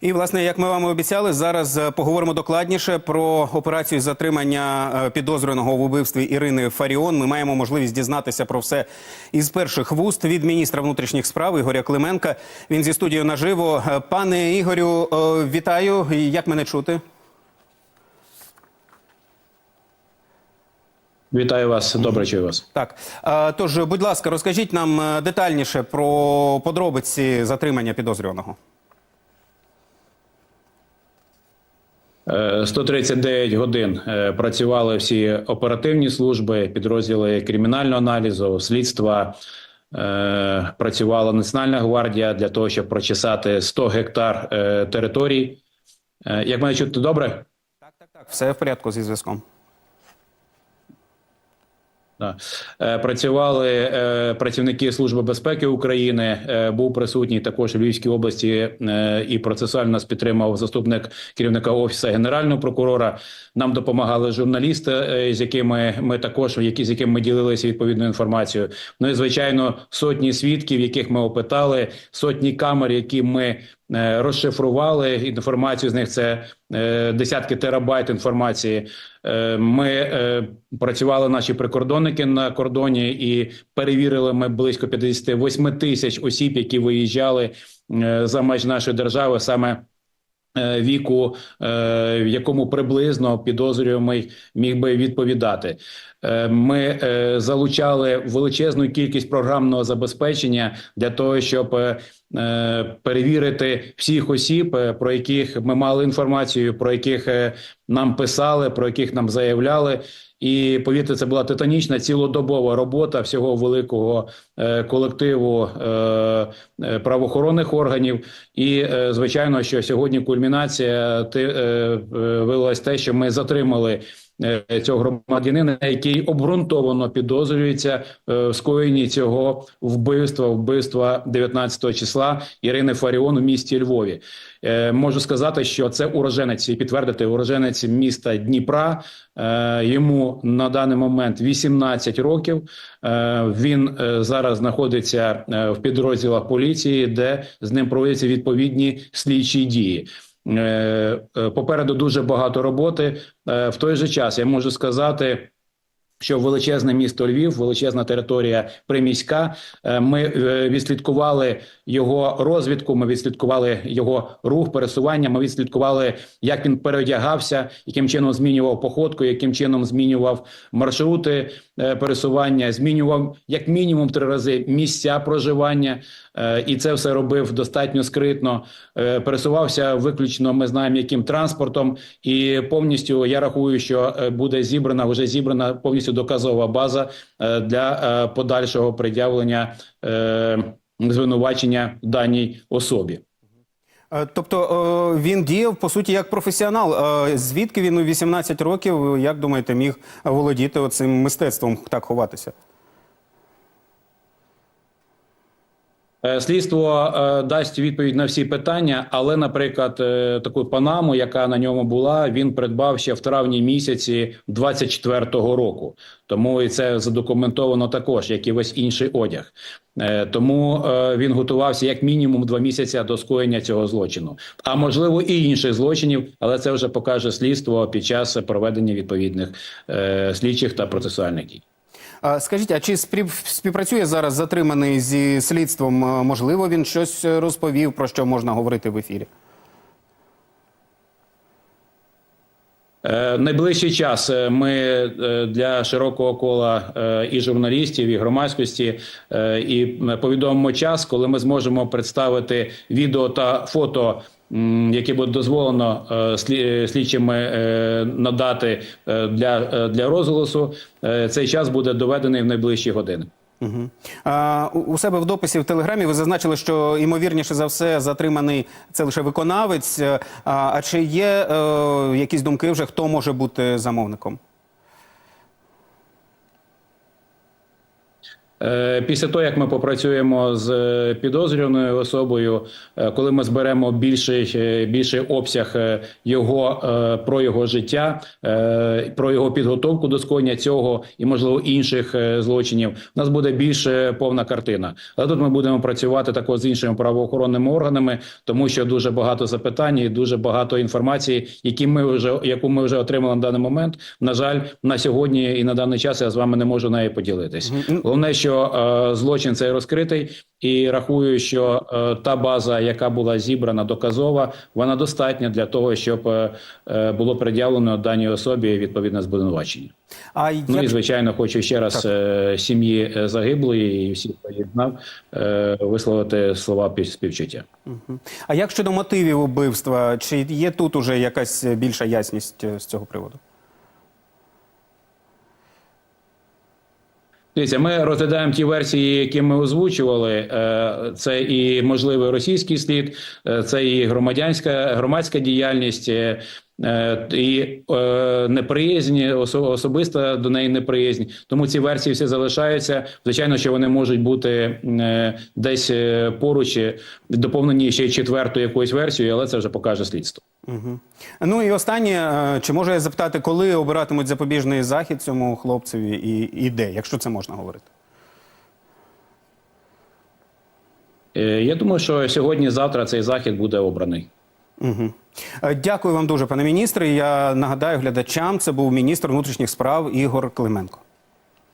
І власне, як ми вам обіцяли, зараз е, поговоримо докладніше про операцію затримання е, підозрюваного в убивстві Ірини Фаріон. Ми маємо можливість дізнатися про все із перших вуст від міністра внутрішніх справ Ігоря Клименка. Він зі студією наживо. Е, Пане Ігорю, вітаю. Як мене чути? Вітаю вас, добре чую вас. Так, тож, будь ласка, розкажіть нам детальніше про подробиці затримання підозрюваного. 139 годин е, працювали всі оперативні служби, підрозділи кримінального аналізу, слідства. Е, Працювала Національна гвардія для того, щоб прочесати 100 гектар території. Е, Як мене чути добре? Так, так, так, все в порядку зі зв'язком. Е, Працювали е, працівники Служби безпеки України. Е, Був присутній також у Львівській області і процесуально нас підтримав заступник керівника офісу генерального прокурора. Нам допомагали журналісти, з якими ми також які з якими ми ділилися відповідною інформацією. Ну і звичайно, сотні свідків, яких ми опитали, сотні камер, які ми розшифрували. Інформацію з них це е, десятки терабайт інформації. Е, Ми е, працювали наші прикордонники на кордоні і перевірили ми близько 58 тисяч осіб, які виїжджали е, за меж нашої держави саме. Е, Віку, е, в якому приблизно підозрюємий міг би відповідати, Е, ми залучали величезну кількість програмного забезпечення для того, щоб перевірити всіх осіб, про яких ми мали інформацію, про яких нам писали, про яких нам заявляли. І повірте, це була титанічна цілодобова робота всього великого е, колективу е, е, правоохоронних органів. І звичайно, що сьогодні кульмінація ти, вилилась те, що ми затримали. Е, Цього громадянина, який обґрунтовано підозрюється е, в скоєнні цього вбивства, вбивства 19 числа Ірини Фаріон у місті Львові. Е, Можу сказати, що це уроженець і підтвердити уроженець міста Дніпра. Йому на даний момент 18 років. Він зараз знаходиться в підрозділах поліції, де з ним проводяться відповідні слідчі дії. Е, е, Попереду дуже багато роботи. Е, В той же час я можу сказати. Що величезне місто Львів, величезна територія приміська. Ми відслідкували його розвідку. Ми відслідкували його рух, пересування. Ми відслідкували, як він переодягався, яким чином змінював походку, яким чином змінював маршрути пересування, змінював як мінімум три рази місця проживання, і це все робив достатньо скритно. Е, Пересувався виключно. Ми знаємо, яким транспортом, і повністю я рахую, що е, буде зібрана вже зібрана повністю доказова база е, для е, подальшого пред'явлення е, звинувачення даній особі. Е, Тобто е, він діяв по суті як професіонал. Е, Звідки він у 18 років, як думаєте, міг володіти цим мистецтвом так ховатися? Слідство е, дасть відповідь на всі питання, але, наприклад, е, таку панаму, яка на ньому була, він придбав ще в травні місяці 24-го року. Тому і це задокументовано також, як і весь інший одяг. Е, Тому е, він готувався як мінімум два місяці до скоєння цього злочину, а можливо і інших злочинів, але це вже покаже слідство під час проведення відповідних е, слідчих та процесуальних дій. А Скажіть, а чи спів- співпрацює зараз затриманий зі слідством? Можливо, він щось розповів, про що можна говорити в ефірі? Е, Найближчий час е, ми е, для широкого кола і журналістів, і громадськості і повідомимо час, коли ми зможемо представити відео та фото. Які буде дозволено е, е, слідчими е, надати для, для розголосу, цей час буде доведений в найближчі години. Угу. А, у- себе в дописі в Телеграмі ви зазначили, що ймовірніше за все затриманий це лише виконавець. А, а чи є е, якісь думки вже, хто може бути замовником? Після того, як ми попрацюємо з е, підозрюваною особою, е, коли ми зберемо більший, е, більший обсяг е, його е, про його життя, е, про його підготовку до скоєння цього і можливо інших е, злочинів, у нас буде більш е, повна картина. Але тут ми будемо працювати також з іншими правоохоронними органами, тому що дуже багато запитань і дуже багато інформації, які ми вже яку ми вже отримали на даний момент. На жаль, на сьогодні і на даний час я з вами не можу нею поділитись. Головне, що е, злочин цей розкритий, і рахую, що е, та база, яка була зібрана доказова, вона достатня для того, щоб е, було пред'явлено даній особі відповідне звинувачення. А Ну як і звичайно, хочу ще раз е, сім'ї загиблої і всіх, е, висловити слова пі- співчуття. А як щодо мотивів убивства? Чи є тут уже якась більша ясність з цього приводу? Дивіться, ми розглядаємо ті версії, які ми озвучували. Е, Це і можливий російський слід, е, це і громадянська громадська діяльність. е, І е, неприязнь, осо- особиста до неї неприязнь. Тому ці версії всі залишаються. Звичайно, що вони можуть бути е, десь поруч, доповнені ще четвертою якоюсь версією, але це вже покаже слідство. Угу. Ну і останнє, е, чи можу я запитати, коли обиратимуть запобіжний захід цьому хлопцеві і, і де, якщо це можна говорити? Е, Я думаю, що сьогодні-завтра цей захід буде обраний. Угу. Дякую вам дуже, пане міністре. Я нагадаю глядачам, це був міністр внутрішніх справ Ігор Клименко.